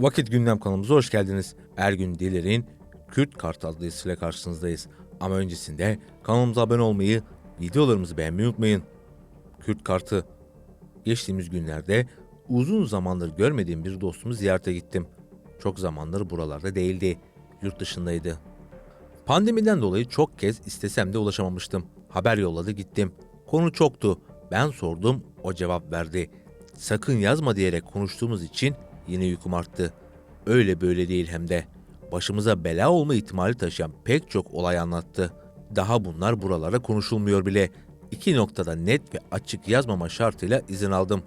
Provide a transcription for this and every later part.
Vakit Gündem kanalımıza hoş geldiniz. Ergün Diller'in Kürt Kart adlı yazısıyla karşınızdayız. Ama öncesinde kanalımıza abone olmayı, videolarımızı beğenmeyi unutmayın. Kürt Kartı Geçtiğimiz günlerde uzun zamandır görmediğim bir dostumu ziyarete gittim. Çok zamandır buralarda değildi. Yurt dışındaydı. Pandemiden dolayı çok kez istesem de ulaşamamıştım. Haber yolladı gittim. Konu çoktu. Ben sordum, o cevap verdi. Sakın yazma diyerek konuştuğumuz için yine yüküm arttı. Öyle böyle değil hem de. Başımıza bela olma ihtimali taşıyan pek çok olay anlattı. Daha bunlar buralara konuşulmuyor bile. İki noktada net ve açık yazmama şartıyla izin aldım.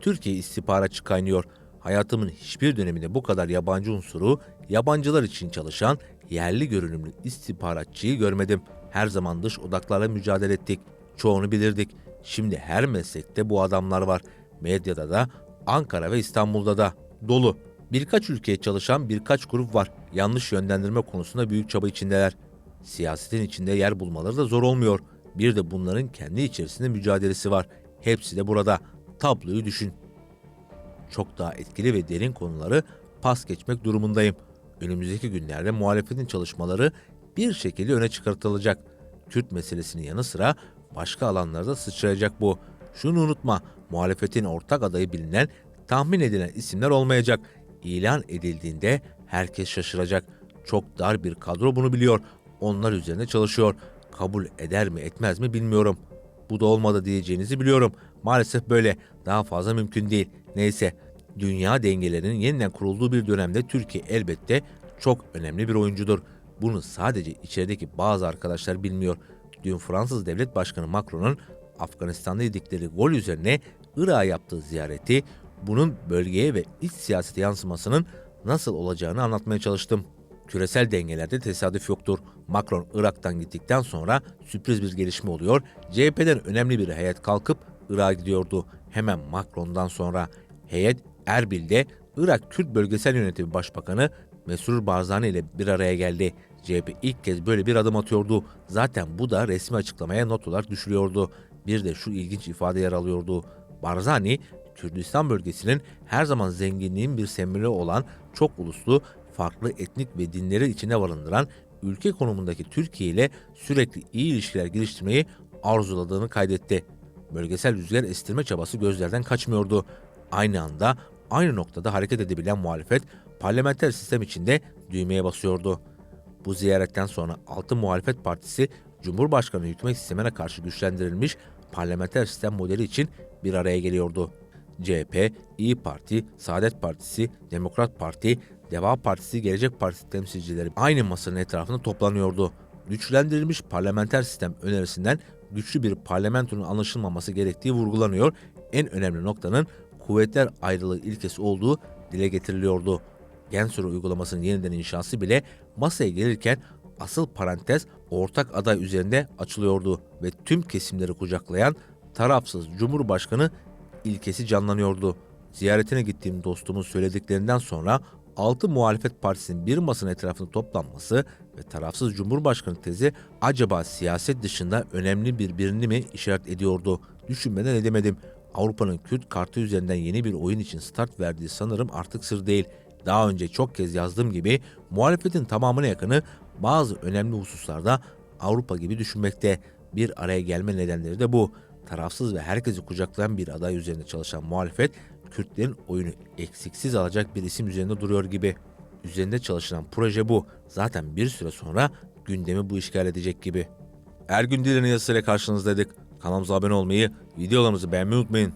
Türkiye istihbaratçı kaynıyor. Hayatımın hiçbir döneminde bu kadar yabancı unsuru, yabancılar için çalışan yerli görünümlü istihbaratçıyı görmedim. Her zaman dış odaklarla mücadele ettik. Çoğunu bilirdik. Şimdi her meslekte bu adamlar var. Medyada da, Ankara ve İstanbul'da da dolu. Birkaç ülkeye çalışan birkaç grup var. Yanlış yönlendirme konusunda büyük çaba içindeler. Siyasetin içinde yer bulmaları da zor olmuyor. Bir de bunların kendi içerisinde mücadelesi var. Hepsi de burada. Tabloyu düşün çok daha etkili ve derin konuları pas geçmek durumundayım. Önümüzdeki günlerde muhalefetin çalışmaları bir şekilde öne çıkartılacak. Kürt meselesinin yanı sıra başka alanlarda sıçrayacak bu. Şunu unutma, muhalefetin ortak adayı bilinen, tahmin edilen isimler olmayacak. İlan edildiğinde herkes şaşıracak. Çok dar bir kadro bunu biliyor. Onlar üzerine çalışıyor. Kabul eder mi etmez mi bilmiyorum. Bu da olmadı diyeceğinizi biliyorum. Maalesef böyle. Daha fazla mümkün değil. Neyse. Dünya dengelerinin yeniden kurulduğu bir dönemde Türkiye elbette çok önemli bir oyuncudur. Bunu sadece içerideki bazı arkadaşlar bilmiyor. Dün Fransız Devlet Başkanı Macron'un Afganistan'da yedikleri gol üzerine Irak'a yaptığı ziyareti, bunun bölgeye ve iç siyasete yansımasının nasıl olacağını anlatmaya çalıştım. Küresel dengelerde tesadüf yoktur. Macron Irak'tan gittikten sonra sürpriz bir gelişme oluyor. CHP'den önemli bir heyet kalkıp Irak'a gidiyordu. Hemen Macron'dan sonra heyet Erbil'de Irak Kürt Bölgesel Yönetimi Başbakanı Mesrur Barzani ile bir araya geldi. CHP ilk kez böyle bir adım atıyordu. Zaten bu da resmi açıklamaya not olarak düşülüyordu. Bir de şu ilginç ifade yer alıyordu. Barzani, Kürdistan bölgesinin her zaman zenginliğin bir sembolü olan çok uluslu, farklı etnik ve dinleri içine barındıran ülke konumundaki Türkiye ile sürekli iyi ilişkiler geliştirmeyi arzuladığını kaydetti. Bölgesel rüzgar estirme çabası gözlerden kaçmıyordu. Aynı anda aynı noktada hareket edebilen muhalefet parlamenter sistem içinde düğmeye basıyordu. Bu ziyaretten sonra Altı Muhalefet Partisi Cumhurbaşkanı hükümet sistemine karşı güçlendirilmiş parlamenter sistem modeli için bir araya geliyordu. CHP, İyi Parti, Saadet Partisi, Demokrat Parti, Deva Partisi, Gelecek Partisi temsilcileri aynı masanın etrafında toplanıyordu. Güçlendirilmiş parlamenter sistem önerisinden güçlü bir parlamentonun anlaşılmaması gerektiği vurgulanıyor. En önemli noktanın kuvvetler ayrılığı ilkesi olduğu dile getiriliyordu. Gensur uygulamasının yeniden inşası bile masaya gelirken asıl parantez ortak aday üzerinde açılıyordu ve tüm kesimleri kucaklayan tarafsız Cumhurbaşkanı ilkesi canlanıyordu. Ziyaretine gittiğim dostumun söylediklerinden sonra altı muhalefet partisinin bir masanın etrafında toplanması ve tarafsız Cumhurbaşkanı tezi acaba siyaset dışında önemli bir birini mi işaret ediyordu? Düşünmeden edemedim. Avrupa'nın Kürt kartı üzerinden yeni bir oyun için start verdiği sanırım artık sır değil. Daha önce çok kez yazdığım gibi muhalefetin tamamına yakını bazı önemli hususlarda Avrupa gibi düşünmekte. Bir araya gelme nedenleri de bu. Tarafsız ve herkesi kucaklayan bir aday üzerinde çalışan muhalefet, Kürtlerin oyunu eksiksiz alacak bir isim üzerinde duruyor gibi. Üzerinde çalışılan proje bu. Zaten bir süre sonra gündemi bu işgal edecek gibi. Ergün Diler'in yazısıyla karşınızdaydık. Kanalımıza abone olmayı, videolarımızı beğenmeyi unutmayın.